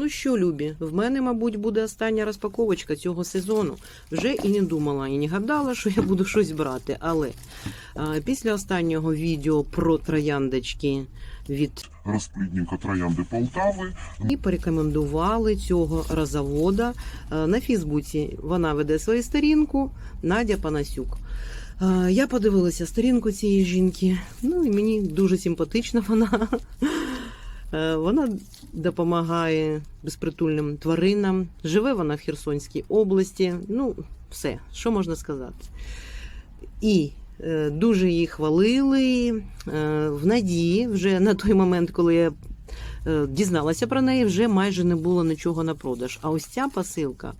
Ну що, любі, в мене, мабуть, буде остання розпаковочка цього сезону. Вже і не думала, і не гадала, що я буду щось брати. Але а, після останнього відео про трояндочки від розплідника троянди Полтави. і порекомендували цього розавода на Фейсбуці. Вона веде свою сторінку Надя Панасюк. Я подивилася сторінку цієї жінки. Ну і мені дуже симпатична вона. Е, Вона допомагає безпритульним тваринам. Живе вона в Херсонській області. Ну, все, що можна сказати. І е, дуже її хвалили е, в надії вже на той момент, коли я дізналася про неї, вже майже не було нічого на продаж. А ось ця посилка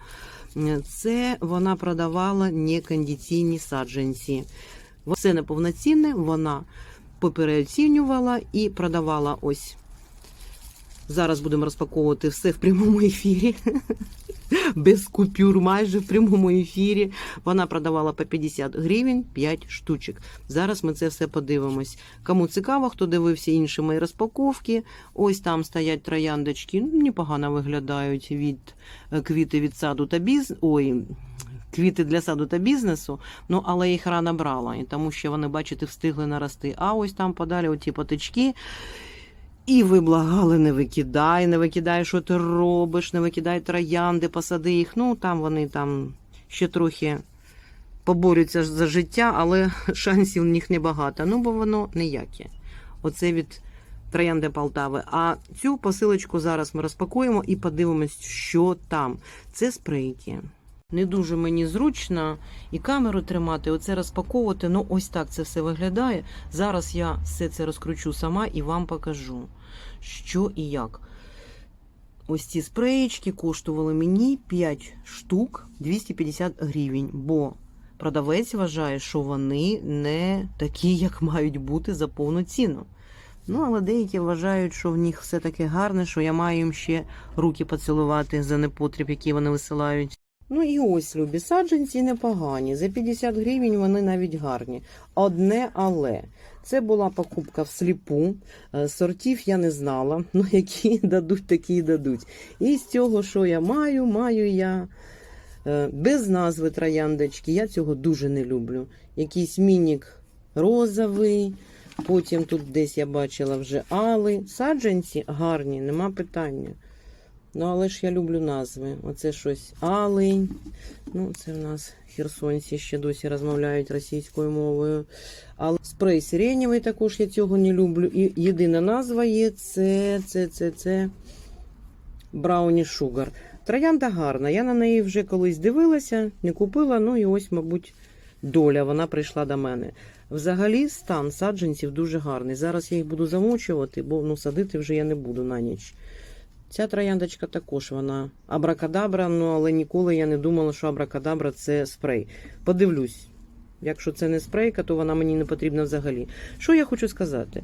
це вона продавала некондиційні саджанці. Все неповноцінне, вона попереоцінювала і продавала ось. Зараз будемо розпаковувати все в прямому ефірі. Без купюр, майже в прямому ефірі. Вона продавала по 50 гривень 5 штучок. Зараз ми це все подивимось. Кому цікаво, хто дивився інші мої розпаковки. Ось там стоять трояндочки. Ну, непогано виглядають від е, квіти від саду та біз... Ой, квіти для саду та бізнесу. Ну, але їх рано брала, тому що вони, бачите, встигли нарости. А ось там подалі оті потички. І ви благали, не викидай, не викидай, що ти робиш, не викидай троянди, посади їх. Ну, там вони там ще трохи поборються за життя, але шансів в них небагато. Ну, бо воно ніяке. Оце від троянди Полтави. А цю посилочку зараз ми розпакуємо і подивимось, що там. Це спрейки. Не дуже мені зручно і камеру тримати, оце розпаковувати. Ну, ось так це все виглядає. Зараз я все це розкручу сама і вам покажу, що і як. Ось ці спреєчки коштували мені 5 штук 250 гривень, бо продавець вважає, що вони не такі, як мають бути за повну ціну. Ну, але деякі вважають, що в них все таке гарне, що я маю їм ще руки поцілувати за непотріб, які вони висилають. Ну і ось любі саджанці непогані. За 50 гривень вони навіть гарні. Одне але. Це була покупка всліпу. Е, Сортів я не знала. Ну, які дадуть, такі й дадуть. І з цього, що я маю, маю я е, без назви трояндочки. Я цього дуже не люблю. Якийсь мінік розовий. Потім тут десь я бачила вже али. Саджанці гарні, нема питання. Ну, але ж я люблю назви. Оце щось алень. Ну, це в нас херсонці ще досі розмовляють російською мовою. Але спрей сиренєвий також я цього не люблю. І єдина назва є це, це, це, це Брауні Шугар. Троянда гарна. Я на неї вже колись дивилася, не купила. Ну і ось, мабуть, доля. Вона прийшла до мене. Взагалі, стан саджанців дуже гарний. Зараз я їх буду замочувати, бо ну, садити вже я не буду на ніч. Ця трояндочка також вона абракадабра, ну але ніколи я не думала, що абракадабра це спрей. Подивлюсь. Якщо це не спрейка, то вона мені не потрібна взагалі. Що я хочу сказати?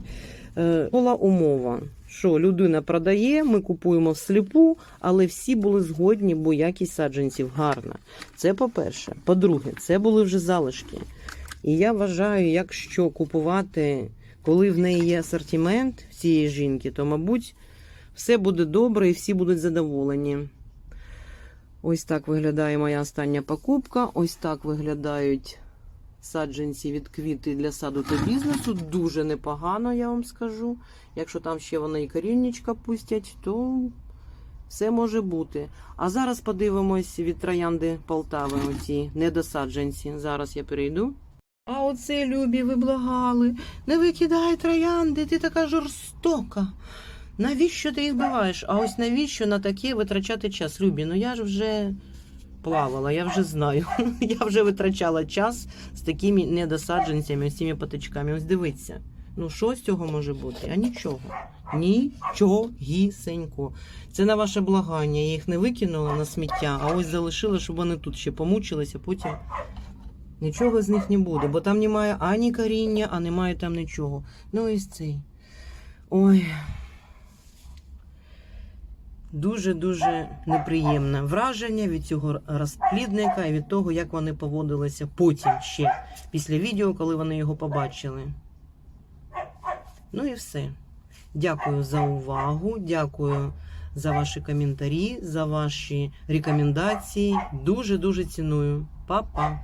Е, була умова, що людина продає, ми купуємо всліпу, але всі були згодні, бо якість саджанців гарна. Це по-перше. По-друге, це були вже залишки. І я вважаю, якщо купувати, коли в неї є асортимент цієї жінки, то, мабуть, все буде добре і всі будуть задоволені. Ось так виглядає моя остання покупка. Ось так виглядають саджанці від квіти для саду та бізнесу. Дуже непогано, я вам скажу. Якщо там ще вони і коріннячка пустять, то все може бути. А зараз подивимось від троянди Полтави, оці недосаджанці. Зараз я перейду. А оце, Любі, ви благали. Не викидай троянди, ти така жорстока. Навіщо ти їх биваєш? А ось навіщо на таке витрачати час? Любі, ну я ж вже плавала, я вже знаю. Я вже витрачала час з такими недосадженцями, з цими патичками. Ось дивіться. Ну, що з цього може бути? А нічого. Нічогісенько. Це на ваше благання. Я їх не викинула на сміття, а ось залишила, щоб вони тут ще помучилися, потім нічого з них не буде, бо там немає ані коріння, а немає там нічого. Ну ось цей. Ой. Дуже-дуже неприємне враження від цього розплідника і від того, як вони поводилися потім ще після відео, коли вони його побачили. Ну і все. Дякую за увагу. Дякую за ваші коментарі, за ваші рекомендації. Дуже дуже ціную. Па-па!